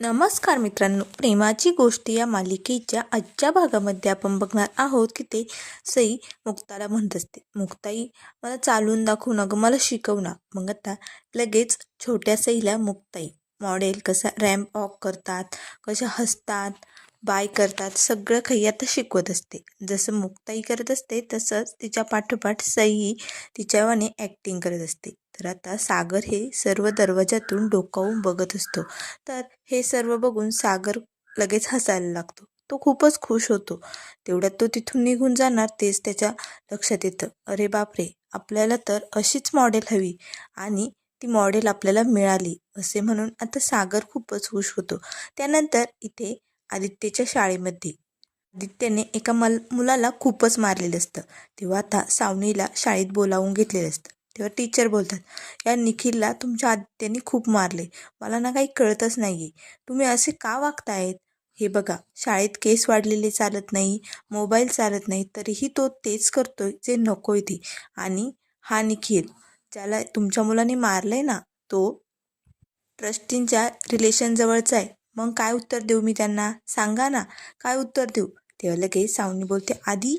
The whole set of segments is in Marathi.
नमस्कार मित्रांनो प्रेमाची गोष्ट या मालिकेच्या आजच्या भागामध्ये आपण बघणार आहोत की ते सई मुक्ताला म्हणत असते. मुक्ताई मला चालून दाखवू ना गं मला शिकव ना मग आता लगेच छोट्या सईला मुक्ताई मॉडेल कसा रॅम्प वॉक करतात कशा हसतात बाय करतात. सगळं काही आता शिकवत असते. जसं मुक्ताई करत असते तसंच तिच्या पाठोपाठ सई तिच्यावाने ॲक्टिंग करत असते. तर आता सागर हे सर्व दरवाजातून डोकावून बघत असतो. तर हे सर्व बघून सागर लगेच हसायला लागतो. तो खूपच खुश होतो. तेवढ्यात तो तिथून निघून जाणार तेच त्याच्या लक्षात येतं. अरे बापरे! आपल्याला तर अशीच मॉडेल हवी आणि ती मॉडेल आपल्याला मिळाली असे म्हणून आता सागर खूपच खुश होतो. त्यानंतर इथे आदित्यच्या शाळेमध्ये. आदित्यने एका मल मुलाला खूपच मारलेलं असतं. तेव्हा आता सावनीला शाळेत बोलावून घेतलेलं असतं. तेव्हा टीचर बोलतात या निखिलला तुमच्या आदित्यने खूप मारले. मला ना काही कळतच नाही आहे तुम्ही असे का वागतायत? हे बघा शाळेत केस वाढलेले चालत नाही मोबाईल चालत नाही तरीही तो तेच करतोय जे नकोय ती आणि हा निखिल ज्याला तुमच्या मुलाने मारलं आहे ना तो ट्रस्टींच्या रिलेशनजवळचा आहे. मग काय उत्तर देऊ मी त्यांना? सांगा ना. काय उत्तर देऊ? तेव्हा लगेच सावनी बोलते आधी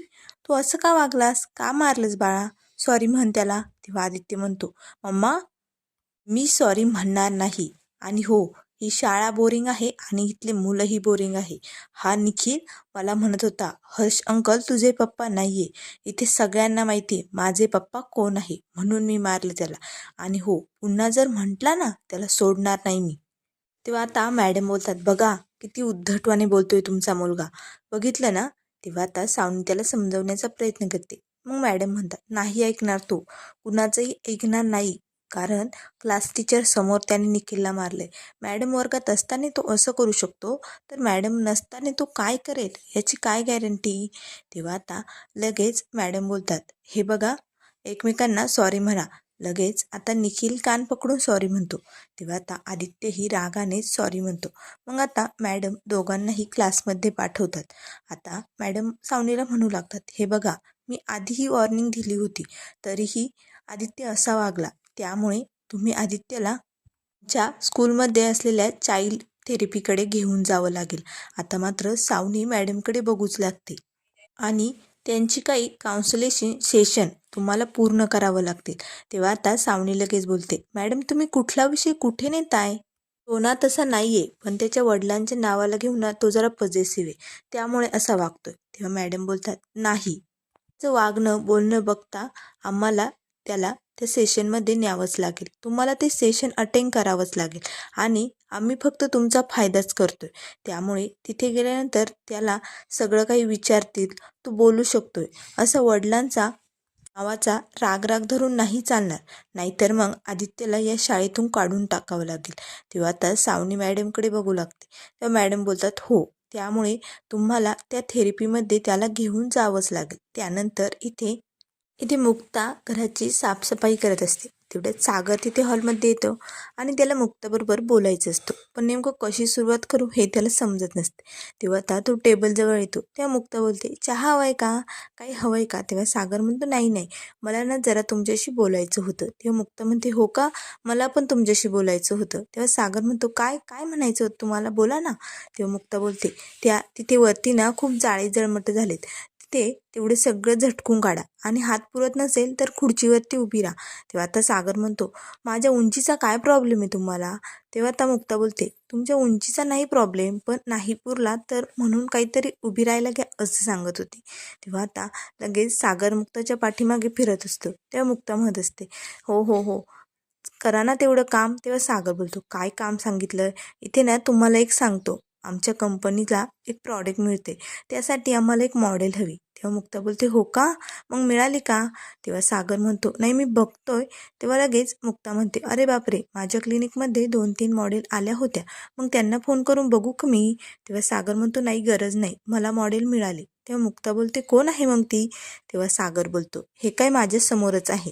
तू असं का वागलास? का मारलंस बाळा? सॉरी म्हण त्याला. तेव्हा आदित्य म्हणतो मम्मा मी सॉरी म्हणणार नाही. आणि हो ही शाळा बोरिंग आहे आणि इथले मुलंही बोरिंग आहे. हा निखिल मला म्हणत होता हर्ष अंकल तुझे पप्पा नाही आहे इथे सगळ्यांना माहिती आहे माझे पप्पा कोण आहे? म्हणून मी मारले त्याला. आणि हो पुन्हा जर म्हटला ना त्याला सोडणार नाही मी. तेव्हा आता मॅडम बोलतात बघा किती उद्धटवाने बोलतोय तुमचा मुलगा. बघितलं ना तेव्हा आता सावनी त्याला समजवण्याचा प्रयत्न करते. मग मॅडम म्हणतात नाही ऐकणार तो. कुणाचंही ऐकणार नाही. कारण क्लास टीचर समोर त्याने निखिलला मारले मॅडम वर्गात असताना तो असं करू शकतो? तर मॅडम नसताना तो काय करेल? याची काय गॅरंटी तेव्हा आता लगेच मॅडम बोलतात हे बघा एकमेकांना सॉरी म्हणा. लगेच आता निखिल कान पकडून सॉरी म्हणतो. तेव्हा आता आदित्यही रागानेच सॉरी म्हणतो. मग आता मॅडम दोघांनाही क्लासमध्ये पाठवतात. आता मॅडम सावनीला म्हणू लागतात हे बघा मी आधीही वॉर्निंग दिली होती तरीही आदित्य असा वागला. त्यामुळे तुम्ही आदित्यला ज्या स्कूलमध्ये असलेल्या चाइल्ड थेरपीकडे घेऊन जावं लागेल. आता मात्र सावनी मॅडमकडे बघूच लागते. आणि त्यांची काही काउन्सिलेशन सेशन तुम्हाला पूर्ण करावं लागतील. तेव्हा आता सावणी लगेच बोलते मॅडम तुम्ही कुठला विषय कुठे नेताय? सोना तसा नाही आहे पण त्याच्या वडिलांच्या नावाला घेऊन ना तो जरा पजेसिव्ह आहे. त्यामुळे असा वागतोय. तेव्हा मॅडम बोलतात नाही. चं वागणं बोलणं बघता आम्हाला त्याला त्या सेशनमध्ये न्यावंच लागेल. तुम्हाला ते सेशन अटेंड करावंच लागेल. आणि आम्ही फक्त तुमचा फायदाच करतोय. त्यामुळे तिथे गेल्यानंतर त्याला सगळं काही विचारतील तू बोलू शकतोय. असं वडिलांचा नावाचा राग राग धरून नाही चालणार. नाहीतर मग आदित्यला या शाळेतून काढून टाकावं लागेल. तेव्हा आता सावनी मॅडमकडे बघू लागते. तेव्हा मॅडम बोलतात हो त्यामुळे तुम्हाला त्या थेरपीमध्ये त्याला घेऊन जावंच लागेल. त्यानंतर इथे इथे मुक्ता घराची साफसफाई करत असते. तेवढ्यात सागर तिथे हॉलमध्ये येतो आणि त्याला मुक्ताबरोबर बोलायचं असतो. पण नेमकं कशी सुरुवात करू हे त्याला समजत नसते. तेव्हा आता तो टेबलजवळ येतो. तेव्हा मुक्ता बोलते चहा हवा आहे का? काही हवं आहे का? तेव्हा सागर म्हणतो नाही नाही. मला ना जरा तुमच्याशी बोलायचं होतं. तेव्हा मुक्ता म्हणते हो का? मला पण तुमच्याशी बोलायचं होतं. तेव्हा सागर म्हणतो काय काय म्हणायचं होतं? तुम्हाला बोला ना. तेव्हा मुक्ता बोलते त्या तिथे वरती ना खूप जाळी जळमट झालेत. ते तेवढे सगळं झटकून काढा. आणि हात पुरत नसेल तर खुर्चीवरती उभी राहा. तेव्हा आता सागर म्हणतो माझ्या उंचीचा काय प्रॉब्लेम आहे तुम्हाला? तेव्हा आता मुक्ता बोलते तुमच्या उंचीचा नाही प्रॉब्लेम पण नाही पुरला तर म्हणून काहीतरी उभी राहायला घ्या असं सांगत होती. तेव्हा आता लगेच सागर मुक्ताच्या पाठीमागे फिरत असतो. तेव्हा मुक्ता म्हणत असते हो हो हो करा ना तेवढं काम. तेव्हा सागर बोलतो काय काम सांगितलं इथे ना तुम्हाला एक सांगतो. आमच्या कंपनीला एक प्रॉडक्ट मिळते. त्यासाठी आम्हाला एक मॉडेल हवी. तेव्हा मुक्ता बोलते हो का? मग मिळाली का? तेव्हा सागर म्हणतो नाही मी बघतोय. तेव्हा लगेच मुक्ता म्हणते अरे बापरे! माझ्या क्लिनिकमध्ये दोन तीन मॉडेल आल्या होत्या. मग त्यांना फोन करून बघू का मी? तेव्हा सागर म्हणतो नाही गरज नाही. मला मॉडेल मिळाली. तेव्हा मुक्ता बोलते कोण आहे मग ती? तेव्हा सागर बोलतो हे काय माझ्या समोरच आहे.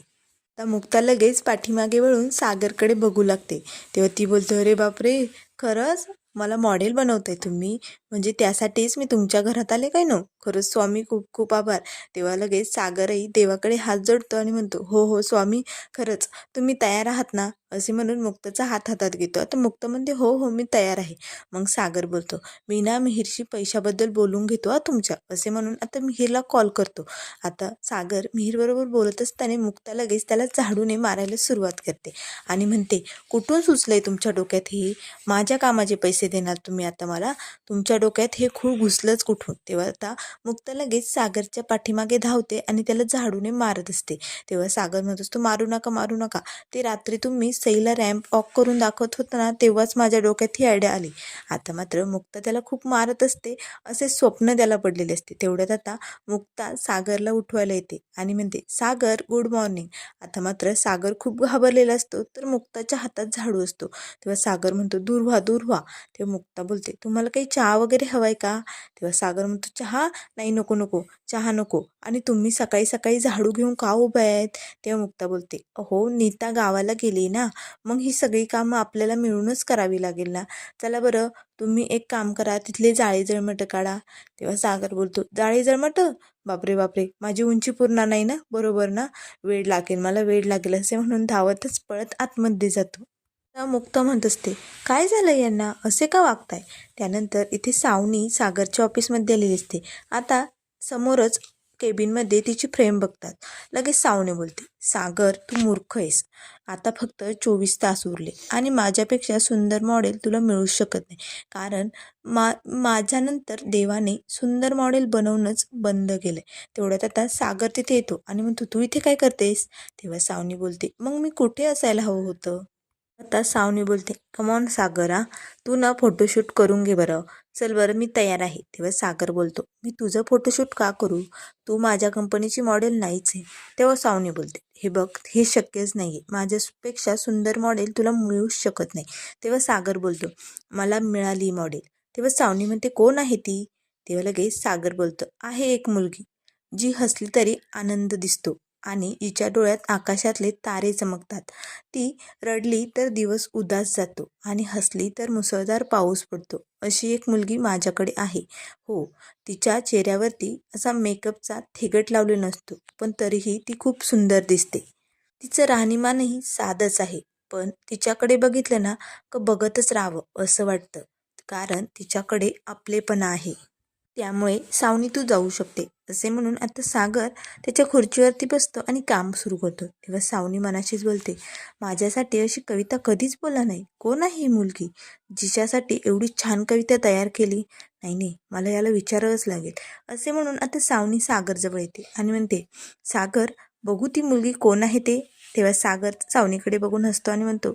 आता मुक्ता लगेच पाठीमागे वळून सागरकडे बघू लागते. तेव्हा ती बोलते अरे बापरे! खरंच? मला मॉडेल बनवताय तुम्ही. म्हणजे त्यासाठीच मी तुमच्या घरात आले काय नो? खरंच स्वामी खूप खूप आभार. तेव्हा लगेच सागरही देवाकडे हात जोडतो आणि म्हणतो हो हो स्वामी खरंच तुम्ही तयार आहात ना? असे म्हणून मुक्ताचा हात हातात घेतो. आता मुक्त म्हणते हो हो मी तयार आहे. मग सागर बोलतो मी ना मिहीरशी पैशाबद्दल बोलून घेतो हा तुमच्या. असे म्हणून आता मिहीरला कॉल करतो. आता सागर मिहीरबरोबर बोलत असताना मुक्ता लगेच त्याला झाडूने मारायला सुरुवात करते आणि म्हणते कुठून सुचलंय तुमच्या डोक्यात हे? माझ्या कामाचे पैसे देणार तुम्ही आता मला? तुमच्या डोक्यात हे खूळ घुसलंच कुठून? तेव्हा आता मुक्ता लगेच सागरच्या पाठीमागे धावते आणि त्याला झाडूने मारत असते. तेव्हा सागर म्हणत असतो मारू नका मारू नका. ते रात्री तुम्ही सईला रॅम्प वॉक करून दाखवत होता ना तेव्हाच माझ्या डोक्यात ही आयडिया आली. आता मात्र मुक्ता त्याला खूप मारत असते असे स्वप्न त्याला पडलेले असते. तेवढ्यात आता मुक्ता सागरला उठवायला येते आणि म्हणते सागर गुड मॉर्निंग आता मात्र सागर खूप घाबरलेला असतो तर मुक्ताच्या हातात झाडू असतो. तेव्हा सागर म्हणतो दूर व्हा दूर व्हा. तेव्हा मुक्ता बोलते. तुम्हाला काही चहा वगैरे हवाय का? तेव्हा सागर म्हणतो चहा? नाही नको नको. चहा नको. आणि तुम्ही सकाळी सकाळी झाडू घेऊन का उभे आहेत? तेव्हा मुक्ता बोलते हो नीता गावाला गेली ना. मग ही सगळी कामं आपल्याला मिळूनच करावी लागेल ना. चला बरं तुम्ही एक काम करा तिथले जाळी जळमटं काढा. तेव्हा सागर बोलतो जाळी जळमटं? बापरे बापरे. माझी उंची पूर्ण नाही ना? बरोबर ना? वेळ लागेल मला वेळ लागेल असे म्हणून धावतच पळत आतमध्ये जातो. मुक्ता म्हणत असते. काय झालं यांना? असे का वागताय? त्यानंतर इथे सावनी सागरच्या ऑफिसमध्ये आलेली असते. आता समोरच केबिनमध्ये तिची फ्रेम बघतात. लगेच सावने बोलते सागर तू मूर्ख आहेस. आता फक्त चोवीस तास उरले आणि माझ्यापेक्षा सुंदर मॉडेल तुला मिळू शकत नाही. कारण मा माझ्यानंतर देवाने सुंदर मॉडेल बनवणंच बंद केलं आहे तेवढ्यात आता सागर तिथे येतो आणि म्हणतो तू इथे काय करतेस? तेव्हा सावनी बोलते मग मी कुठे असायला हवं होतं? आता सावनी बोलते कमॉन सागर हा तू ना फोटोशूट करून घे बरं. चल बरं मी तयार आहे. तेव्हा सागर बोलतो मी तुझं फोटोशूट का करू? तू माझ्या कंपनीची मॉडेल नाहीच आहे. तेव्हा सावनी बोलते हे बघ हे शक्यच नाही आहे माझ्यापेक्षा सुंदर मॉडेल तुला मिळूच शकत नाही. तेव्हा सागर बोलतो मला मिळाली मॉडेल तेव्हा सावनी म्हणते कोण आहे ती? तेव्हा लगेच सागर बोलतो आहे एक मुलगी जी हसली तरी आनंद दिसतो. आणि जिच्या डोळ्यात आकाशातले तारे चमकतात. ती रडली तर दिवस उदास जातो आणि हसली तर मुसळधार पाऊस पडतो. अशी एक मुलगी माझ्याकडे आहे. हो तिच्या चेहऱ्यावरती असा मेकअपचा थेगट लावले नसतो पण तरीही ती खूप सुंदर दिसते. तिचं राहणीमानही साधंच आहे पण तिच्याकडे बघितलं ना का बघतच राहावं असं वाटतं कारण तिच्याकडे आपलेपणा आहे. त्यामुळे सावनी तू जाऊ शकते असे म्हणून आता सागर त्याच्या खुर्चीवरती बसतो आणि काम सुरू करतो. तेव्हा सावनी मनाशीच बोलते माझ्यासाठी अशी कविता कधीच बोला नाही. कोण आहे ही मुलगी? जिच्यासाठी एवढी छान कविता तयार केली? नाही नाही मला याला विचारावंच लागेल. असे म्हणून आता सावनी सागरजवळ येते आणि म्हणते सागर बघू ती मुलगी कोण आहे ते? तेव्हा सागर सावनीकडे बघून हसतो आणि म्हणतो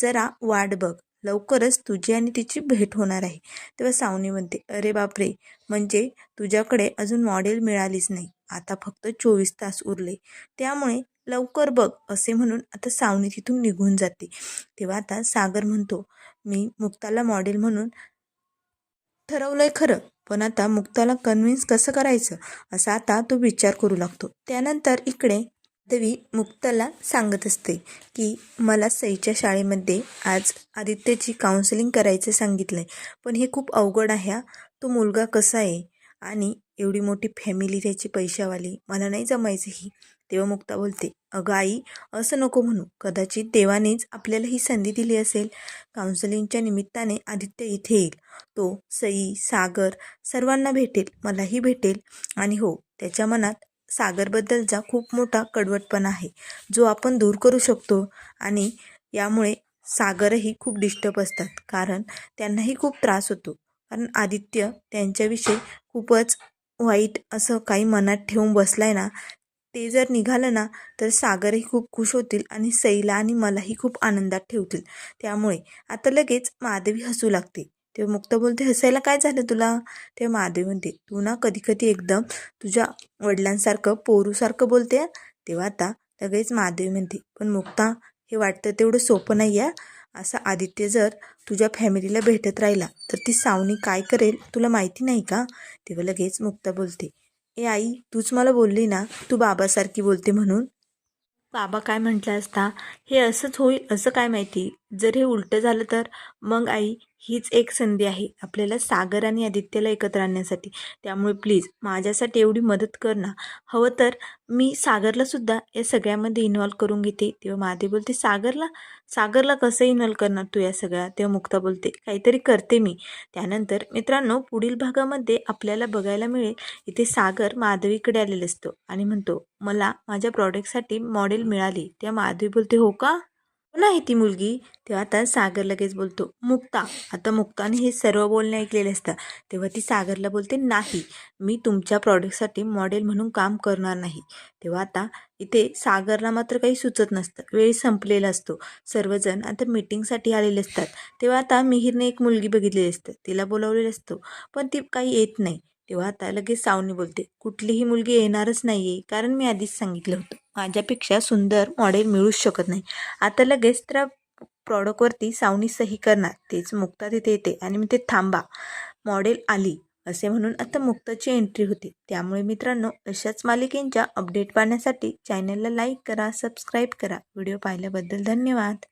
जरा वाट बघ. लवकरच तुझी आणि तिची भेट होणार आहे. तेव्हा सावनी म्हणते अरे बापरे! म्हणजे तुझ्याकडे अजून मॉडेल मिळालीच नाही. आता फक्त चोवीस तास उरले. त्यामुळे लवकर बघ असे म्हणून आता सावनी तिथून निघून जाते. तेव्हा आता सागर म्हणतो मी मुक्ताला मॉडेल म्हणून ठरवलंय खरं पण आता मुक्ताला कन्व्हिन्स कसं करायचं? असा आता तो विचार करू लागतो. त्यानंतर इकडे देवी मुक्ताला सांगत असते की मला सईच्या शाळेमध्ये आज आदित्यची काउन्सिलिंग करायचं सांगितलं आहे पण हे खूप अवघड आहे तो मुलगा कसा आहे? आणि एवढी मोठी फॅमिली त्याची पैशावाली मला नाही जमायचं ही. तेव्हा मुक्ता बोलते अगं आई असं नको म्हणू. कदाचित देवानेच आपल्याला ही संधी दिली असेल. काउन्सिलिंगच्या निमित्ताने आदित्य इथे येईल. तो सई सागर सर्वांना भेटेल. मलाही भेटेल. आणि हो त्याच्या मनात सागरबद्दलचा खूप मोठा कडवटपणा आहे जो आपण दूर करू शकतो आणि यामुळे सागरही खूप डिस्टर्ब असतात कारण त्यांनाही खूप त्रास होतो. कारण आदित्य त्यांच्याविषयी खूपच वाईट असं काही मनात ठेवून बसलाय आहे ना ते जर निघालं ना तर सागरही खूप खुश होतील आणि सईला आणि मलाही खूप आनंदात ठेवतील. त्यामुळे आता लगेच माधवी हसू लागते. तेव्हा मुक्त बोलते हसायला काय झालं तुला? तेव्हा माधवी म्हणते तू ना कधी कधी एकदम तुझ्या वडिलांसारखं पोरूसारखं बोलते तेव्हा आता लगेच माधवी म्हणते पण मुक्ता हे वाटतं तेवढं सोपं नाही आहे असं आदित्य जर तुझ्या फॅमिलीला भेटत राहिला तर ती सावनी काय करेल? तुला माहिती नाही का? तेव्हा लगेच मुक्ता बोलते ए आई तूच मला बोलली ना तू बाबासारखी बोलते म्हणून? बाबा काय म्हटलं असता हे असंच होईल असं काय माहिती? जर हे उलटं झालं तर? मग आई हीच एक संधी आहे आपल्याला सागर आणि आदित्यला एकत्र आणण्यासाठी. त्यामुळे प्लीज माझ्यासाठी एवढी मदत कर ना. हवं तर मी सागरलासुद्धा या सगळ्यामध्ये इन्व्हॉल्व करून घेते. तेव्हा महादेव बोलते सागरला? सागरला कसं इन्व्हॉल्व करणार तू या सगळ्या? तेव्हा मुक्ता बोलते काहीतरी करते मी. त्यानंतर मित्रांनो पुढील भागामध्ये आपल्याला बघायला मिळेल इथे सागर माधवीकडे आलेला असतो आणि म्हणतो मला माझ्या प्रॉडक्टसाठी मॉडेल मिळाली. त्या माधवी बोलते हो का? कोण आहे ती मुलगी. तेव्हा आता सागर लगेच बोलतो मुक्ता. आता मुक्ताने हे सर्व बोलणे ऐकलेले असतं. तेव्हा ती सागरला बोलते नाही मी तुमच्या प्रॉडक्टसाठी मॉडेल म्हणून काम करणार नाही. तेव्हा आता इथे सागरला मात्र काही सुचत नसतं. वेळ संपलेला असतो. सर्वजण आता मीटिंगसाठी आलेले असतात. तेव्हा आता मिहीरने एक मुलगी बघितलेली असतं. तिला बोलावलेलं असतो. पण ती काही येत नाही. तेव्हा आता लगेच सावनी बोलते कुठलीही मुलगी येणारच नाही आहे कारण मी आधीच सांगितलं होतं. माझ्यापेक्षा सुंदर मॉडेल मिळूच शकत नाही. आता लगेच त्या प्रॉडक्टवरती सावनी सही करणार. तेच मुक्ता तिथे येते आणि मी ते थांबा. मॉडेल आली असे म्हणून आता मुक्ताची एंट्री होते. त्यामुळे मित्रांनो अशाच मालिकेंच्या अपडेट पाहण्यासाठी चॅनलला लाईक करा सबस्क्राईब करा. व्हिडिओ पाहिल्याबद्दल धन्यवाद.